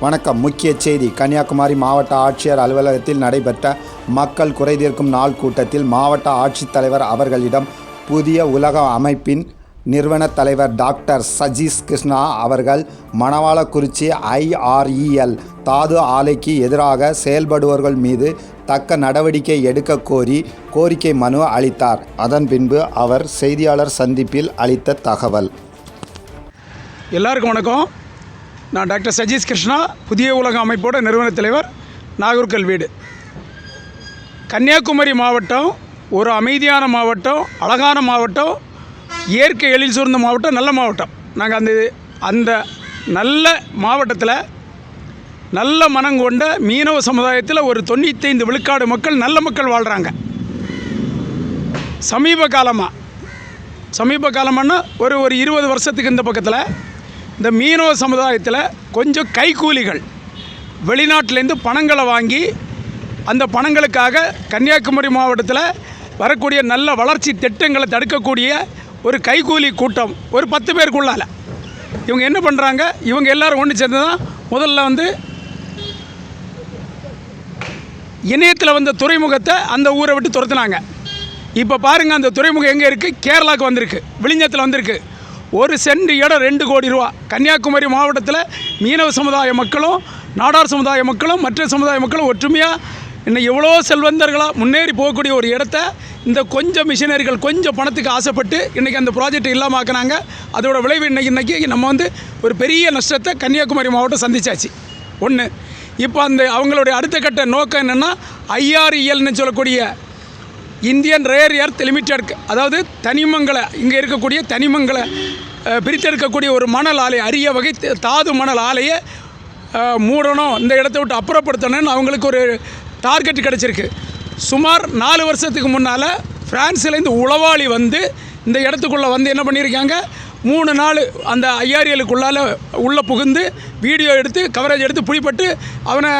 வணக்கம். முக்கிய செய்தி. கன்னியாகுமரி மாவட்ட ஆட்சியர் அலுவலகத்தில் நடைபெற்ற மக்கள் குறைதீர்க்கும் நாள் கூட்டத்தில் மாவட்ட ஆட்சித்தலைவர் அவர்களிடம் புதிய உலக அமைப்பின் நிறுவனத் தலைவர் டாக்டர் சஜீஸ் கிருஷ்ணா அவர்கள் மணவாளக்குறிச்சி ஐஆர்இஎல் தாது ஆலைக்கு எதிராக செயல்படுபவர்கள் மீது தக்க நடவடிக்கை எடுக்க கோரி கோரிக்கை மனு அளித்தார். அதன் பின்பு அவர் செய்தியாளர் சந்திப்பில் அளித்த தகவல். எல்லாருக்கும் வணக்கம். நான் டாக்டர் சஜீஷ் கிருஷ்ணா புதிய உலக அமைப்போட நிறுவனத் தலைவர் நாகூர்கல் வீடு கன்னியாகுமரி மாவட்டம் ஒரு அமைதியான மாவட்டம் அழகான மாவட்டம் இயற்கை எழில் சூழ்ந்த மாவட்டம் நல்ல மாவட்டம். நாங்கள் அந்த அந்த நல்ல மாவட்டத்தில் நல்ல மனம் கொண்ட மீனவ சமுதாயத்தில் ஒரு தொண்ணூத்தைந்து விழுக்காடு மக்கள் நல்ல மக்கள் வாழ்கிறாங்க சமீப காலமாக சமீப காலமானால் ஒரு ஒரு இருபது வருஷத்துக்கு இந்த பக்கத்தில் இந்த மீனவ சமுதாயத்தில் கொஞ்சம் கைக்கூலிகள் வெளிநாட்டிலேருந்து பணங்களை வாங்கி அந்த பணங்களுக்காக கன்னியாகுமரி மாவட்டத்தில் வரக்கூடிய நல்ல வளர்ச்சி திட்டங்களை தடுக்கக்கூடிய ஒரு கைக்கூலி கூட்டம் ஒரு பத்து பேருக்குள்ளால. இவங்க என்ன பண்ணுறாங்க இவங்க எல்லோரும் ஒன்று சேர்ந்து தான் முதல்ல வந்து இணையத்தில் வந்த துறைமுகத்தை அந்த ஊரை விட்டு துரத்துனாங்க. இப்போ பாருங்கள் அந்த துறைமுகம் எங்கே இருக்குது கேரளாவுக்கு வந்திருக்கு. விழிஞ்சத்தில் வந்திருக்கு. ஒரு சென்ட் இடம் ரெண்டு கோடி ரூபா. கன்னியாகுமரி மாவட்டத்தில் மீனவ சமுதாய மக்களும் நாடார் சமுதாய மக்களும் மற்ற சமுதாய மக்களும் ஒற்றுமையாக இன்னும் எவ்வளோ செல்வந்தர்களாக முன்னேறி போகக்கூடிய ஒரு இடத்த இந்த கொஞ்சம் மிஷினரிகள் கொஞ்சம் பணத்துக்கு ஆசைப்பட்டு இன்றைக்கி அந்த ப்ராஜெக்ட் இல்லாமல் ஆக்குனாங்க. அதோட விளைவு இன்றைக்கி இன்றைக்கி நம்ம வந்து ஒரு பெரிய நஷ்டத்தை கன்னியாகுமரி மாவட்டம் சந்திச்சாச்சு. ஒன்று இப்போ அந்த அவங்களுடைய அடுத்த கட்ட நோக்கம் என்னென்னா ஐஆர்இஎல்னு சொல்லக்கூடிய இந்தியன் ரேர் எர்த் லிமிடெட் அதாவது தனிமங்களை இங்கே இருக்கக்கூடிய தனிமங்களை பிரித்தெடுக்கக்கூடிய ஒரு மணல் ஆலை அரிய வகை தாது மணல் ஆலையை மூடணும் இந்த இடத்த விட்டு அப்புறப்படுத்தணும்னு அவங்களுக்கு ஒரு டார்கெட் கிடச்சிருக்கு. சுமார் நாலு வருஷத்துக்கு முன்னால் ஃப்ரான்ஸ்லேருந்து உளவாளி வந்து இந்த இடத்துக்குள்ளே வந்து என்ன பண்ணியிருக்காங்க? மூணு நாள் அந்த ஐஆர்எலுக்குள்ளால் உள்ளே புகுந்து வீடியோ எடுத்து கவரேஜ் எடுத்து பிடிப்பட்டு அவனை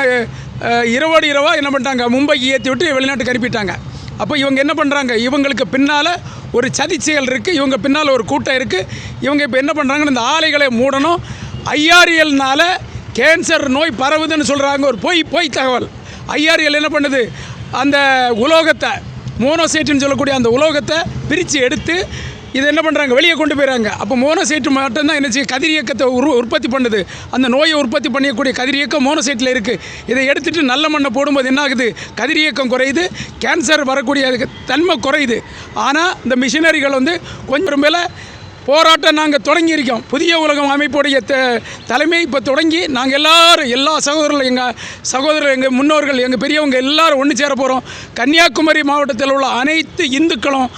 இரவோடு இரவாக என்ன பண்ணிட்டாங்க? மும்பைக்கு ஏற்றி விட்டு வெளிநாட்டுக்கு அனுப்பிட்டாங்க. அப்போ இவங்க என்ன பண்ணுறாங்க இவங்களுக்கு பின்னால் ஒரு சதி செயல் இருக்குது இவங்க பின்னால் ஒரு கூட்டம் இருக்குது இவங்க இப்போ என்ன பண்ணுறாங்கன்னு இந்த ஆலைகளை மூடணும். ஐஆர்எல்னால கேன்சர் நோய் பரவுதுன்னு சொல்கிறாங்க ஒரு பொய் பொய் தகவல். ஐஆர்எல் என்ன பண்ணுது? அந்த உலோகத்தை மோனோசைட்டுன்னு சொல்லக்கூடிய அந்த உலோகத்தை பிரித்து எடுத்து இதை என்ன பண்ணுறாங்க வெளியே கொண்டு போயிறாங்க. அப்போ மோனோசைட்டு மட்டும்தான் என்ன செய்ய கதிரியக்கத்தை உரு உற்பத்தி பண்ணுது. அந்த நோயை உற்பத்தி பண்ணக்கூடிய கதிரியக்கம் மோனோசைட்டில் இருக்குது இதை எடுத்துகிட்டு நல்ல மண்ணை போடும்போது என்ன ஆகுது? கதிரியக்கம் குறையுது. கேன்சர் வரக்கூடிய தன்மை குறையுது. ஆனால் இந்த மிஷினரிகள் வந்து கொஞ்சம் மேலே போராட்டம் நாங்கள் தொடங்கியிருக்கோம். புதிய உலகம் அமைப்புடைய த தலைமை இப்போ தொடங்கி நாங்கள் எல்லாரும் எல்லா சகோதரர்கள் எங்கள் சகோதரர் எங்கள் முன்னோர்கள் எங்கள் பெரியவங்க எல்லாரும் ஒன்று சேர போகிறோம் கன்னியாகுமரி மாவட்டத்தில் உள்ள அனைத்து இந்துக்களும்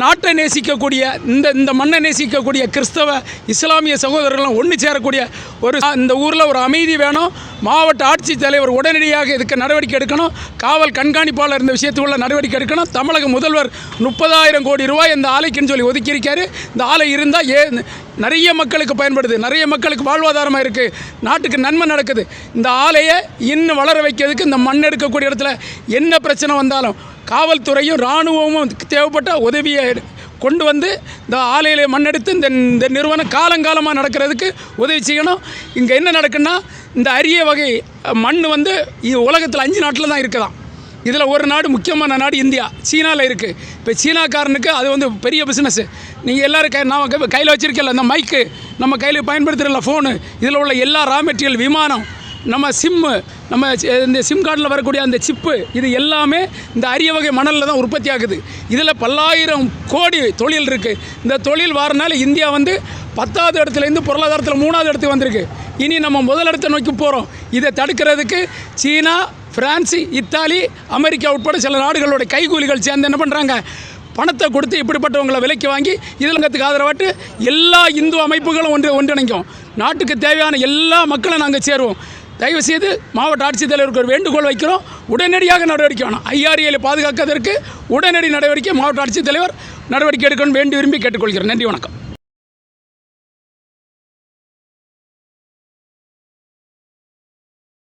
நாட்டை நேசிக்கக்கூடிய இந்த இந்த மண்ணை நேசிக்கக்கூடிய கிறிஸ்தவ இஸ்லாமிய சகோதரர்கள்லாம் ஒன்று சேரக்கூடிய ஒரு இந்த ஊரில் ஒரு அமைதி வேணும். மாவட்ட ஆட்சித்தலைவர் உடனடியாக இதுக்கு நடவடிக்கை எடுக்கணும். காவல் கண்காணிப்பாளர் இந்த விஷயத்துக்குள்ள நடவடிக்கை எடுக்கணும். தமிழக முதல்வர் முப்பதாயிரம் கோடி ரூபாய் இந்த ஆலைக்குன்னு சொல்லி ஒதுக்கியிருக்காரு. இந்த ஆலை இருந்தால் ஏ நிறைய மக்களுக்கு பயன்படுது. நிறைய மக்களுக்கு வாழ்வாதாரமாக இருக்குது நாட்டுக்கு நன்மை நடக்குது. இந்த ஆலையை இன்னும் வளர வைக்கிறதுக்கு இந்த மண் எடுக்கக்கூடிய இடத்துல என்ன பிரச்சனை வந்தாலும் காவல்துறையும் இராணுவமும் தேவைப்பட்ட உதவியை கொண்டு வந்து இந்த ஆலையில் மண்ணெடுத்து இந்த இந்த நிறுவனம் காலங்காலமாக நடக்கிறதுக்கு உதவி செய்யணும். இங்கே என்ன நடக்குன்னா இந்த அரிய வகை மண் வந்து உலகத்தில் அஞ்சு நாட்டில் தான் இருக்குதாம். இதில் ஒரு நாடு முக்கியமான நாடு இந்தியா. சீனாவில் இருக்குது இப்போ சீனாக்காரனுக்கு அது வந்து பெரிய பிஸ்னஸ் நீங்கள் எல்லோரும் கை நான் கையில் வச்சுருக்கல அந்த மைக்கு நம்ம கையில் பயன்படுத்துகிறல ஃபோனு இதில் உள்ள எல்லா ரா மெட்டீரியல் விமானம் நம்ம சிம்மு நம்ம இந்த சிம் கார்டில் வரக்கூடிய அந்த சிப்பு இது எல்லாமே இந்த அரிய வகை மணலில் தான் உற்பத்தி ஆகுது. இதில் பல்லாயிரம் கோடி தொழில் இருக்குது இந்த தொழில் வரனால இந்தியா வந்து பத்தாவது இடத்துலேருந்து பொருளாதாரத்தில் மூணாவது இடத்துக்கு வந்திருக்கு. இனி நம்ம முதல் இடத்தை நோக்கி போகிறோம் இதை தடுக்கிறதுக்கு சீனா பிரான்ஸ் இத்தாலி அமெரிக்கா உட்பட சில நாடுகளோட கைகூலிகள் சேர்ந்து என்ன பண்ணுறாங்க பணத்தை கொடுத்து இப்படிப்பட்டவங்களை விலைக்கு வாங்கி இதிலங்கத்துக்கு ஆதரவாட்டு எல்லா இந்து அமைப்புகளும் ஒன்று ஒன்றிணைக்கும். நாட்டுக்கு தேவையான எல்லா மக்களும் நாங்கள் சேருவோம். தயவுசெய்து மாவட்ட ஆட்சித்தலைவருக்கு ஒரு வேண்டுகோள் வைக்கிறோம். உடனடியாக நடவடிக்கை வேணும். ஐஆர்ஏலை பாதுகாக்கிறதற்கு உடனடி நடவடிக்கை மாவட்ட ஆட்சித்தலைவர் நடவடிக்கை எடுக்கணும் வேண்டி விரும்பி கேட்டுக்கொள்கிறேன். நன்றி வணக்கம்.